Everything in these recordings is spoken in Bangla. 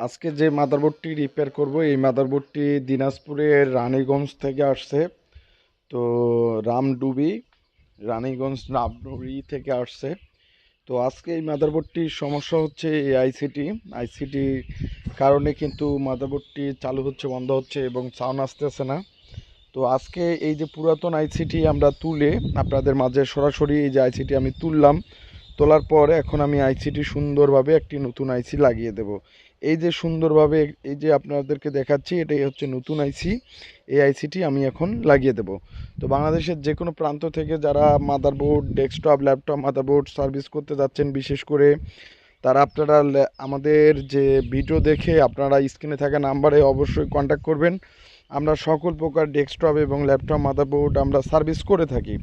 আজকে যে মাদারবোর্ডটি রিপেয়ার করব, এই মাদারবোর্ডটি দিনাজপুরের রানীগঞ্জ থেকে আসছে। তো রামডুবি, রানীগঞ্জ, রামডুবি থেকে আসছে। তো আজকে এই মাদারবোর্ডটির সমস্যা হচ্ছে এই আইসিটি আইসিটি কারণে কিন্তু মাদারবোর্ডটি চালু হচ্ছে, বন্ধ হচ্ছে এবং সাউন্ড আসতেছে না। তো আজকে এই যে পুরাতন আইসিটি আমরা তুলে আপনাদের মাঝে সরাসরি এই যে আইসিটি আমি তুললাম তোলার পর এখন আমি আইসিটি সুন্দরভাবে একটি নতুন আইসি লাগিয়ে দেব। এই যে সুন্দরভাবে, এই যে আপনাদেরকে দেখাচ্ছি, এটাই হচ্ছে নতুন আইসি এই আইসিটি আমি এখন লাগিয়ে দেব। তো বাংলাদেশের যে কোনো প্রান্ত থেকে যারা motherboard desktop laptop motherboard service করতে যাচ্ছেন, বিশেষ করে তারা আপনারা আমাদের যে ভিডিও দেখে আপনারা স্ক্রিনে থাকা নাম্বারে অবশ্যই কন্ট্যাক্ট করবেন। আমরা সকল প্রকার ডেস্কটপ এবং ল্যাপটপ, মাদারবোর্ড আমরা সার্ভিস করে থাকি।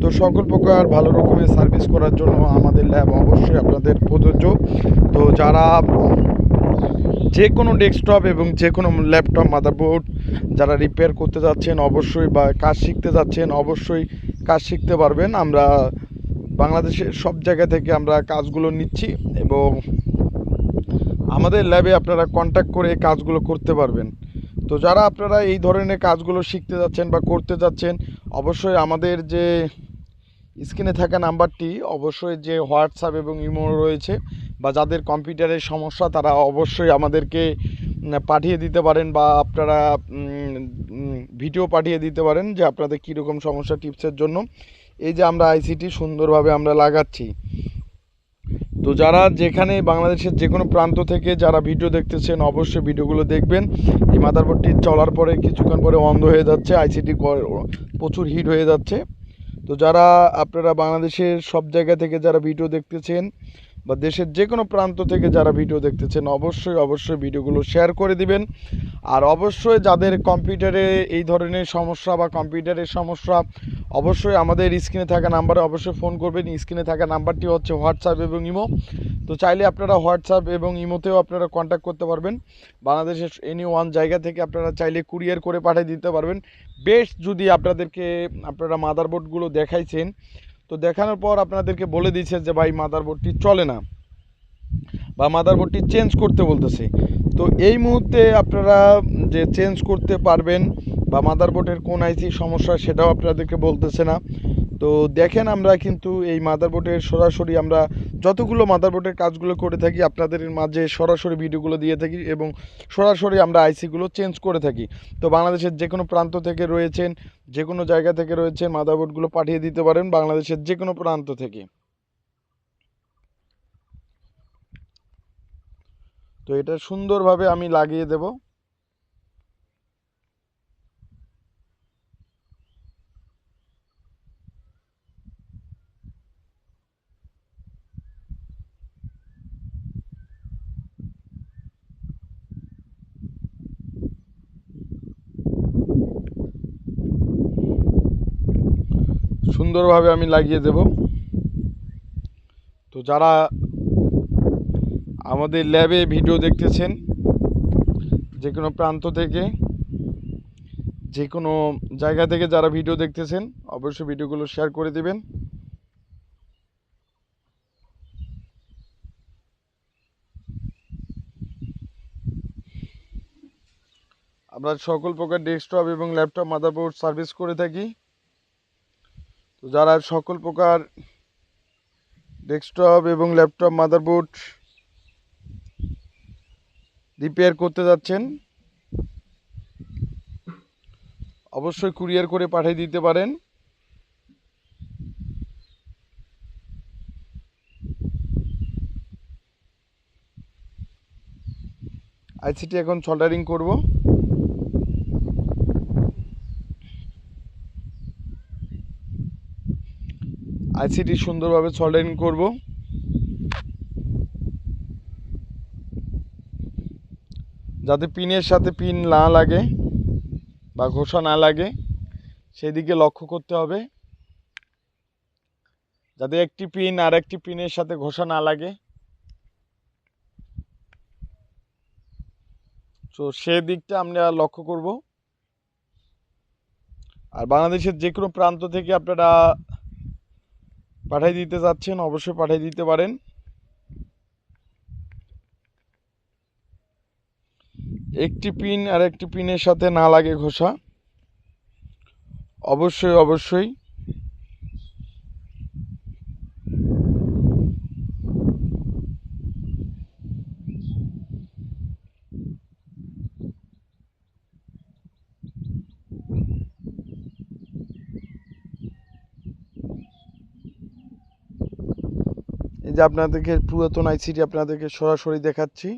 তো সকল প্রকার ভালো রকমের সার্ভিস করার জন্য আমাদের ল্যাব অবশ্যই আপনাদের প্রযোজ্য। তো যারা যে কোনো ডেস্কটপ এবং যে কোনো ল্যাপটপ, মাদারবোর্ড যারা রিপেয়ার করতে যাচ্ছেন, অবশ্যই বা কাজ শিখতে যাচ্ছেন, অবশ্যই কাজ শিখতে পারবেন। আমরা বাংলাদেশের সব জায়গা থেকে আমরা কাজগুলো নিচ্ছি এবং আমাদের ল্যাবে আপনারা কন্ট্যাক্ট করে কাজগুলো করতে পারবেন। তো যারা আপনারা এই ধরনের কাজগুলো শিখতে যাচ্ছেন বা করতে যাচ্ছেন, অবশ্যই আমাদের যে স্ক্রিনে থাকা নাম্বারটি, অবশ্যই যে হোয়াটসঅ্যাপ এবং ইমো রয়েছে বা যাদের কম্পিউটারের সমস্যা, তারা অবশ্যই আমাদেরকে পাঠিয়ে দিতে পারেন বা আপনারা ভিডিও পাঠিয়ে দিতে পারেন যে আপনাদের কীরকম সমস্যা টিপসের জন্য। এই যে আমরা আইসিটি সুন্দরভাবে আমরা লাগাচ্ছি। তো যারা যেখানে বাংলাদেশের যে কোনো প্রান্ত থেকে যারা ভিডিও দেখতেছেন, অবশ্যই ভিডিওগুলো দেখবেন। এই মাদারবোর্ডটি চলার পরে কিছুক্ষণ পরে অন্ধ হয়ে যাচ্ছে আইসিটি প্রচুর হিট হয়ে যাচ্ছে। তো যারা আপনারা বাংলাদেশের সব জায়গা থেকে যারা ভিডিও দেখতেছেন বা দেশের যে কোনো প্রান্ত থেকে যারা ভিডিও দেখতেছেন, অবশ্যই অবশ্যই ভিডিওগুলো শেয়ার করে দিবেন। আর অবশ্যই যাদের কম্পিউটারে এই ধরনের সমস্যা বা কম্পিউটারের সমস্যা, অবশ্যই আমাদের স্ক্রিনে থাকা নাম্বারে অবশ্যই ফোন করবেন। স্ক্রিনে থাকা নাম্বারটি হচ্ছে হোয়াটসঅ্যাপ এবং ইমো তো চাইলে আপনারা হোয়াটসঅ্যাপ এবং ইমোতেও আপনারা কন্ট্যাক্ট করতে পারবেন। বাংলাদেশের এনি ওয়ান জায়গা থেকে আপনারা চাইলে কুরিয়ার করে পাঠিয়ে দিতে পারবেন। বেশ যদি আপনাদেরকে, আপনারা মাদারবোর্ডগুলো দেখাইছেন তো দেখানোর পর আপনাদেরকে বলে দিয়েছে যে ভাই মাদারবোর্ডটি চলে না বা মাদারবোর্ডটি চেঞ্জ করতে বলতেছে। তো এই মুহূর্তে আপনারা যে চেঞ্জ করতে পারবেন বা মাদারবোর্ডের কোন আইসি সমস্যা সেটাও আপনাদেরকে বলতেছে না। তো দেখেন আমরা কিন্তু এই মাদারবোর্ডের সরাসরি আমরা যতগুলো মাদারবোর্ডের কাজগুলো করে থাকি, আপনাদের মাঝে সরাসরি ভিডিওগুলো দিয়ে থাকি এবং সরাসরি আমরা আইসিগুলো চেঞ্জ করে থাকি। তো বাংলাদেশের যে কোনো প্রান্ত থেকে রয়েছেন যে কোনো জায়গা থেকে রয়েছেন মাদারবোর্ডগুলো পাঠিয়ে দিতে পারেন বাংলাদেশের যে কোনো প্রান্ত থেকে। তো এটা সুন্দরভাবে আমি লাগিয়ে দেব। সুন্দরভাবে আমি লাগিয়ে দেব। তো যারা আমাদের ল্যাবে ভিডিও দেখতেছেন যে কোনো প্রান্ত থেকে যে কোনো জায়গা থেকে যারা ভিডিও দেখতেছেন, অবশ্যই ভিডিওগুলো শেয়ার করে দিবেন। আমরা সকল প্রকার ডেস্কটপ এবং ল্যাপটপ মাদারবোর্ড সার্ভিস করে থাকি। তো যারা সকল প্রকার ডেস্কটপ এবং ল্যাপটপ, মাদারবোর্ড রিপেয়ার করতে যাচ্ছেন, অবশ্যই কুরিয়ার করে পাঠিয়ে দিতে পারেন। আইসিটি এখন সোল্ডারিং করব। আইসিটি সুন্দরভাবে সোল্ডারিং করব। যাতে পিনের সাথে পিন না লাগে বা ঘোষা না লাগে, সেদিকে লক্ষ্য করতে হবে। যাতে একটি পিন আর একটি পিনের সাথে ঘষা না লাগে। তো সেদিকটা আমরা লক্ষ্য করব। আর বাংলাদেশের যে কোনো প্রান্ত থেকে আপনারা পাঠিয়ে দিতে চাচ্ছেন, অবশ্যই পাঠিয়ে দিতে পারেন। একটি পিন আর একটি পিনের সাথে না লাগে ঘোষা। অবশ্যই অবশ্যই এই যে আপনাদেরকে পুরাতন আইসিটি আপনাদেরকে সরাসরি দেখাচ্ছি।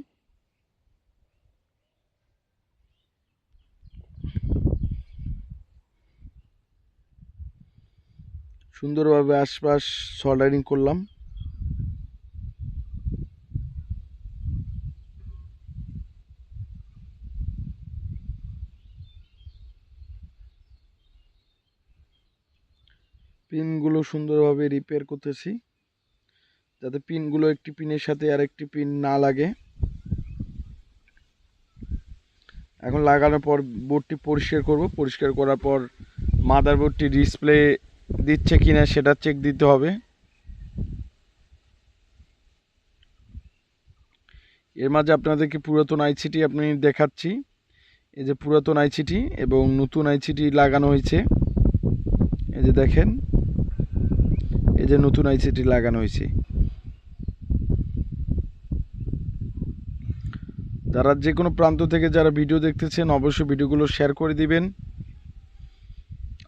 সুন্দরভাবে আশপাশ সল্ডারিং করলাম। পিনগুলো সুন্দরভাবে রিপেয়ার করতেছি। যাতে পিনগুলো একটি পিনের সাথে আরেকটি পিন না লাগে। এখন লাগানোর পর বোর্ডটি পরিষ্কার করব। পরিষ্কার করার পর মাদার বোর্ডটি ডিসপ্লে দিচ্ছে কিনা সেটা চেক দিতে হবে। এর মাঝে আপনাদেরকে পুরাতন আইসিটি আপনি দেখাচ্ছি। এই যে পুরাতন আইসিটি এবং নতুন আইসিটি লাগানো হয়েছে। এই যে দেখেন, এই যে নতুন আইসিটি লাগানো হয়েছে। যারা যে কোনো প্রান্ত থেকে যারা ভিডিও দেখতেছেন, অবশ্যই ভিডিওগুলো শেয়ার করে দিবেন।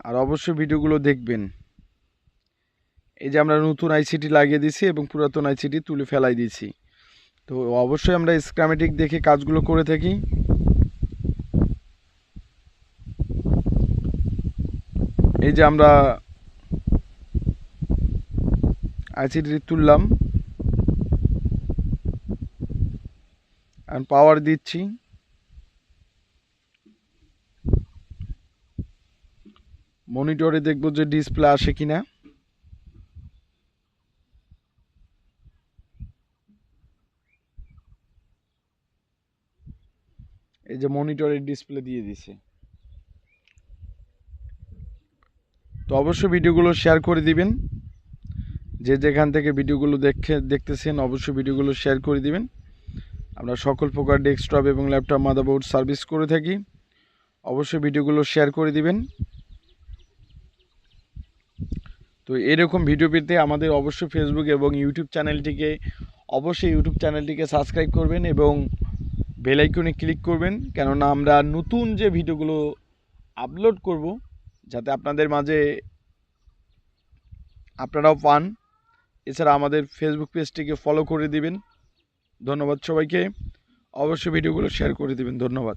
আর অবশ্যই ভিডিওগুলো দেখবেন। এই যে আমরা নতুন আইসিটি লাগিয়ে দিছি এবং পুরাতন আইসিটি তুলে ফেলাই দিয়েছি। তো অবশ্যই আমরা স্ক্রামেটিক দেখে কাজগুলো করে থাকি। এই যে আমরা আইসিটি তুললাম। আর পাওয়ার দিচ্ছি। মনিটরে দেখব যে ডিসপ্লে আসে কিনা। এই যে মনিটরের ডিসপ্লে দিয়ে দিছে। তো অবশ্যই ভিডিওগুলো শেয়ার করে দিবেন। যে যেখান থেকে ভিডিওগুলো দেখে দেখতেছেন, অবশ্যই ভিডিওগুলো শেয়ার করে দিবেন। আমরা সকল প্রকার ডেস্কটপ এবং ল্যাপটপ মাদারবোর্ড সার্ভিস করে থাকি। অবশ্যই ভিডিওগুলো শেয়ার করে দিবেন। তো এরকম ভিডিও পেতে আমাদের অবশ্যই ফেসবুক এবং ইউটিউব চ্যানেলটিকে, অবশ্যই ইউটিউব চ্যানেলটিকে সাবস্ক্রাইব করবেন এবং বেল আইকনে ক্লিক করবেন। কেননা আমরা নতুন যে ভিডিওগুলো আপলোড করব, যাতে আপনাদের মাঝে আপনারাও পান। এছাড়া আমাদের ফেসবুক পেজটিকে ফলো করে দিবেন। ধন্যবাদ সবাইকে। অবশ্যই ভিডিওগুলো শেয়ার করে দেবেন। ধন্যবাদ।